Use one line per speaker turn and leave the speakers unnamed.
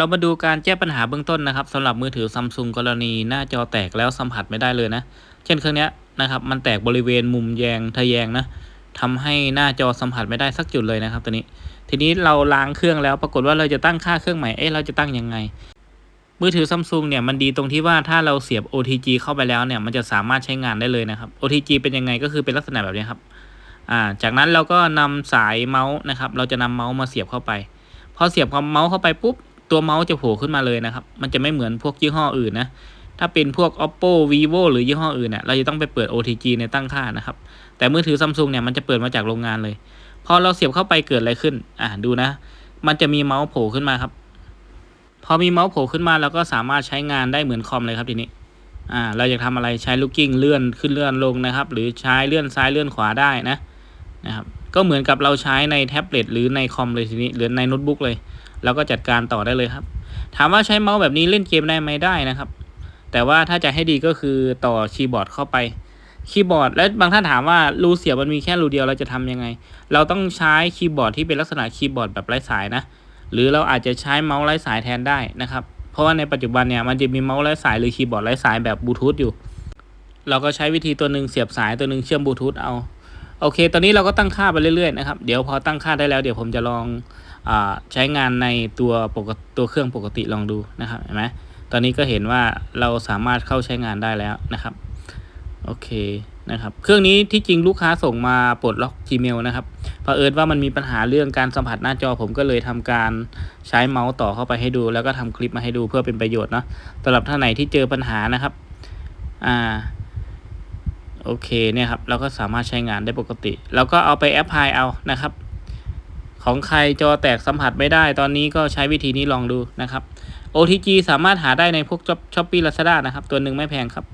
เรามาดูการแก้ปัญหาเบื้องต้นนะครับสำหรับมือถือซัมซุงกรณีหน้าจอแตกแล้วสัมผัสไม่ได้เลยนะ เช่นเครื่องนี้นะครับมันแตกบริเวณมุมแยงทะแยงนะทำให้หน้าจอสัมผัสไม่ได้สักจุดเลยนะครับตัวนี้ ทีนี้เราล้างเครื่องแล้วปรากฏว่าเราจะตั้งค่าเครื่องใหม่เอ๊ะเราจะตั้งยังไง มือถือซัมซุงเนี่ยมันดีตรงที่ว่าถ้าเราเสียบ OTG เข้าไปแล้วเนี่ยมันจะสามารถใช้งานได้เลยนะครับ OTG เป็นยังไงก็คือเป็นลักษณะแบบนี้ครับอ่าจากนั้นเราก็นำสายเมาส์นะครับเราจะนำเมาส์มาเสียบเข้าไป พอเสียบเมาส์เข้าไปปุ๊บ ตัวเมาส์จะโผล่ขึ้นมาเลยนะครับ มันจะไม่เหมือนพวกยี่ห้ออื่นนะ ถ้าเป็นพวก oppo vivo หรือยี่ห้ออื่นเนี่ยเราจะต้องไปเปิด OTG ในตั้งค่านะครับ แต่มือถือซัมซุงเนี่ยมันจะเปิดมาจากโรงงานเลย พอเราเสียบเข้าไปเกิดอะไรขึ้น อ่าดูนะ มันจะมีเมาส์โผล่ขึ้นมาครับ พอมีเมาส์โผล่ขึ้นมาเราก็สามารถใช้งานได้เหมือนคอมเลยครับทีนี้ อ่า เราอยากทำอะไรใช้ลูกกิ้งเลื่อนขึ้นเลื่อนลงนะครับ หรือใช้เลื่อนซ้ายเลื่อนขวาได้นะ นะครับ ก็เหมือนกับเราใช้ในแท็บเล็ตหรือในคอมเลยทีนี้หรือในโน้ตบุ๊กเลยเราก็จัดการต่อได้เลยครับ ถามว่าใช้เมาส์แบบนี้เล่นเกมได้ไหมได้นะครับ แต่ว่าถ้าจะให้ดีก็คือต่อคีย์บอร์ดเข้าไปคีย์บอร์ดและบางท่านถามว่ารูเสียบมันมีแค่รูเดียวเราจะทำยังไง เราต้องใช้คีย์บอร์ดที่เป็นลักษณะคีย์บอร์ดแบบไร้สายนะ หรือเราอาจจะใช้เมาส์ไร้สายแทนได้นะครับ เพราะว่าในปัจจุบันเนี่ยมันจะมีเมาส์ไร้สายหรือคีย์บอร์ดไร้สายแบบบลูทูธอยู่ เราก็ใช้วิธีตัวหนึ่งเสียบสายตัวหนึ่งเชื่อมบลูทูธเอา โอเค ตอนนี้เราก็ตั้งค่าไปเรื่อยๆนะครับ เดี๋ยวพอตั้งค่าได้แล้ว เดี๋ยวผมจะลองอใช้งานในตัวปกตัวเครื่องปกติลองดูนะครับ เห็นไหมตอนนี้ก็เห็นว่าเราสามารถเข้าใช้งานได้แล้วนะครับ โอเคนะครับ เครื่องนี้ที่จริงลูกค้าส่งมาปลดล็อก Gmail นะครับเผอิญว่ามันมีปัญหาเรื่องการสัมผัสหน้าจอผมก็เลยทำการใช้เมาส์ต่อเข้าไปให้ดู แล้วก็ทำคลิปมาให้ดูเพื่อเป็นประโยชน์เนาะสำหรับท่านไหนที่เจอปัญหานะครับ อ่า โอเคเนี่ยครับเราก็สามารถใช้งานได้ปกติ แล้วก็เอาไปแอปพลายเอานะครับ ของใครจอแตกสัมผัสไม่ได้ ตอนนี้ก็ใช้วิธีนี้ลองดูนะครับ OTG สามารถหาได้ในพวกช้อปปี้ลาซาด้านะครับ ตัวหนึ่งไม่แพงครับ